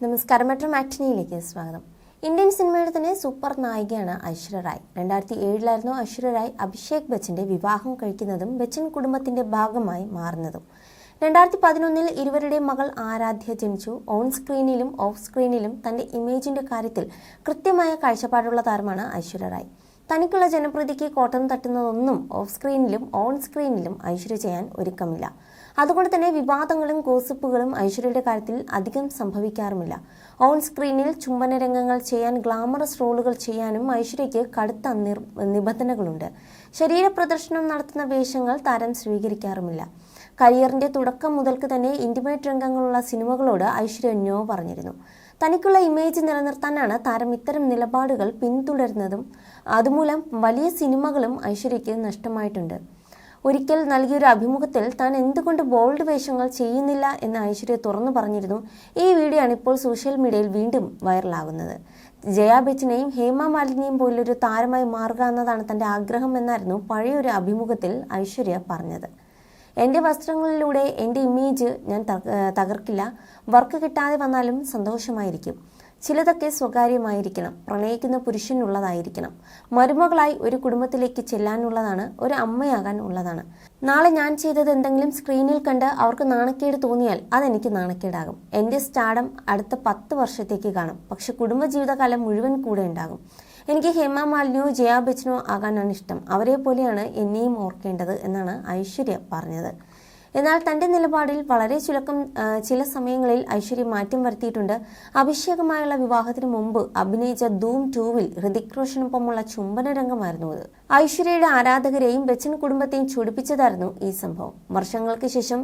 നമസ്കാരം. മെട്രോ മാറ്റിനിയിലേക്ക് സ്വാഗതം. ഇന്ത്യൻ സിനിമയുടെ തന്നെ സൂപ്പർ നായികയാണ് ഐശ്വര്യ റായ്. രണ്ടായിരത്തി ഏഴിലായിരുന്നു ഐശ്വര്യ റായ് അഭിഷേക് ബച്ചന്റെ വിവാഹം കഴിക്കുന്നതും ബച്ചൻ കുടുംബത്തിന്റെ ഭാഗമായി മാറുന്നതും. രണ്ടായിരത്തി പതിനൊന്നിൽ ഇരുവരുടെ മകൾ ആരാധ്യ ജനിച്ചു. ഓൺ സ്ക്രീനിലും ഓഫ് സ്ക്രീനിലും തന്റെ ഇമേജിന്റെ കാര്യത്തിൽ കൃത്യമായ കാഴ്ചപ്പാടുള്ള താരമാണ് ഐശ്വര്യ റായ്. തനിക്കുള്ള ജനപ്രീതിക്ക് കോട്ടം തട്ടുന്നതൊന്നും ഓഫ് സ്ക്രീനിലും ഓൺ സ്ക്രീനിലും ഐശ്വര്യ ചെയ്യാൻ ഒരുക്കമില്ല. അതുകൊണ്ട് തന്നെ വിവാദങ്ങളും ഗോസിപ്പുകളും ഐശ്വര്യയുടെ കാര്യത്തിൽ അധികം സംഭവിക്കാറുമില്ല. ഓൺ സ്ക്രീനിൽ ചുംബന രംഗങ്ങൾ ചെയ്യാൻ ഗ്ലാമറസ് റോളുകൾ ചെയ്യാനും ഐശ്വര്യയ്ക്ക് കടുത്ത നിബന്ധനകളുണ്ട്. ശരീര പ്രദർശനം നടത്തുന്ന വേഷങ്ങൾ താരം സ്വീകരിക്കാറുമില്ല. കരിയറിന്റെ തുടക്കം മുതൽക്ക് തന്നെ ഇന്റിമേറ്റ് രംഗങ്ങളുള്ള സിനിമകളോട് ഐശ്വര്യ നോ പറഞ്ഞിരുന്നു. തനിക്കുള്ള ഇമേജ് നിലനിർത്താനാണ് താരം ഇത്തരം നിലപാടുകൾ പിന്തുടരുന്നതും അതുമൂലം വലിയ സിനിമകളും ഐശ്വര്യയ്ക്ക് നഷ്ടമായിട്ടുണ്ട്. ഒരിക്കൽ നൽകിയൊരു അഭിമുഖത്തിൽ താൻ എന്തുകൊണ്ട് ബോൾഡ് വേഷങ്ങൾ ചെയ്യുന്നില്ല എന്ന് ഐശ്വര്യ തുറന്നു പറഞ്ഞിരുന്നു. ഈ വീഡിയോ ആണ് ഇപ്പോൾ സോഷ്യൽ മീഡിയയിൽ വീണ്ടും വൈറലാകുന്നത് ജയാ ബച്ചനെയും ഹേമ മാലിനിയും പോലൊരു താരമായി മാറുക എന്നതാണ് തന്റെ ആഗ്രഹം എന്നായിരുന്നു പഴയൊരു അഭിമുഖത്തിൽ ഐശ്വര്യ പറഞ്ഞത്. എന്റെ വസ്ത്രങ്ങളിലൂടെ എന്റെ ഇമേജ് ഞാൻ തകർക്കില്ല. വർക്ക് കിട്ടാതെ വന്നാലും സന്തോഷമായിരിക്കും. ചിലതൊക്കെ സ്വകാര്യമായിരിക്കണം. പ്രണയിക്കുന്ന പുരുഷനുള്ളതായിരിക്കണം. മരുമകളായി ഒരു കുടുംബത്തിലേക്ക് ചെല്ലാനുള്ളതാണ് ഒരു അമ്മയാകാൻ ഉള്ളതാണ്. നാളെ ഞാൻ ചെയ്തത് എന്തെങ്കിലും സ്ക്രീനിൽ കണ്ട് അവർക്ക് നാണക്കേട് തോന്നിയാൽ അതെനിക്ക് നാണക്കേടാകും. എന്റെ സ്റ്റാഡം അടുത്ത പത്ത് വർഷത്തേക്ക് കാണും. പക്ഷെ കുടുംബജീവിതകാലം മുഴുവൻ കൂടെ ഉണ്ടാകും. എനിക്ക് ഹേമ മാലിനിയോ ജയാ ബച്ചനോ ആകാനാണ് ഇഷ്ടം. അവരെ പോലെയാണ് എന്നെയും ഓർക്കേണ്ടത് എന്നാണ് ഐശ്വര്യ പറഞ്ഞത്. എന്നാൽ തന്റെ നിലപാടിൽ വളരെ ചുരുക്കം ചില സമയങ്ങളിൽ ഐശ്വര്യ മാറ്റം വരുത്തിയിട്ടുണ്ട്. അഭിഷേകമായുള്ള വിവാഹത്തിന് മുമ്പ് അഭിനയിച്ച ധൂം ടൂവിൽ ഹൃതിക് റോഷനൊപ്പമുള്ള ചുംബന രംഗമായിരുന്നു അത്. ഐശ്വര്യയുടെ ആരാധകരെയും ബച്ചൻ കുടുംബത്തെയും ചൊടിപ്പിച്ചതായിരുന്നു ഈ സംഭവം. വർഷങ്ങൾക്ക് ശേഷം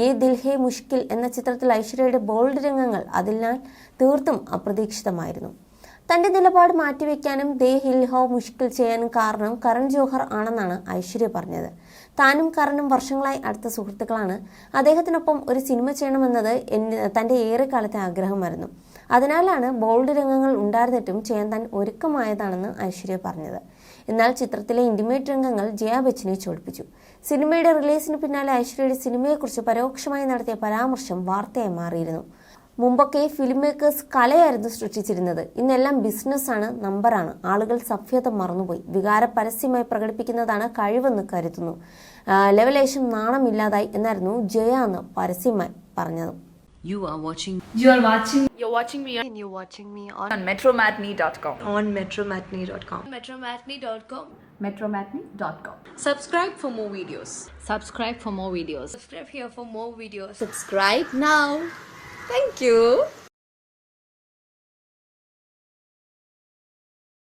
യേ ദിൽഹേ മുഷ്കിൽ എന്ന ചിത്രത്തിൽ ഐശ്വര്യയുടെ ബോൾഡ് രംഗങ്ങൾ അതിനാൽ തീർത്തും അപ്രതീക്ഷിതമായിരുന്നു. തന്റെ നിലപാട് മാറ്റിവെക്കാനും ദേ ഹിൽഹോ മുഷ്കിൽ ചെയ്യാനും കാരണം കരൺ ജോഹർ ആണെന്നാണ് ഐശ്വര്യ പറഞ്ഞത്. താനും കരണും വർഷങ്ങളായി അടുത്ത സുഹൃത്തുക്കളാണ്. അദ്ദേഹത്തിനൊപ്പം ഒരു സിനിമ ചെയ്യണമെന്നത് തന്റെ തന്റെ ഏറെക്കാലത്തെ ആഗ്രഹമായിരുന്നു. അതിനാലാണ് ബോൾഡ് രംഗങ്ങൾ ഉണ്ടായിരുന്നിട്ടും ചെയ്യാൻ താൻ ഒരുക്കമായതാണെന്ന് ഐശ്വര്യ പറഞ്ഞത്. എന്നാൽ ചിത്രത്തിലെ ഇന്റിമേറ്റ് രംഗങ്ങൾ ജയാ ബച്ചനെ ചോടിപ്പിച്ചു. സിനിമയുടെ റിലീസിന് പിന്നാലെ ഐശ്വര്യയുടെ സിനിമയെക്കുറിച്ച് പരോക്ഷമായി നടത്തിയ പരാമർശം വാർത്തയായി മാറിയിരുന്നു. മുമ്പൊക്കെ ഫിലിം മേക്കേഴ്സ് കലയായിരുന്നു സൃഷ്ടിച്ചിരുന്നത് ഇന്നെല്ലാം ബിസിനസ്സാണ് നമ്പറാണ് ആളുകൾ സഭ്യത മറന്നുപോയി വികാര പരസ്യമായി പ്രകടിപ്പിക്കുന്നതാണ് കഴിവെന്ന് കരുതുന്നു ലെവലേഷൻ നാണമില്ലാതായി എന്നായിരുന്നു ജയ എന്ന് പരസ്യമായി പറഞ്ഞത് You are watching You are watching You're watching me and you're watching me on, on metromatney.com. on metromatney.com. metromatney.com. Metromatney.com. Subscribe for more videos. Subscribe for more videos. Subscribe here for more videos. Subscribe now. Thank you.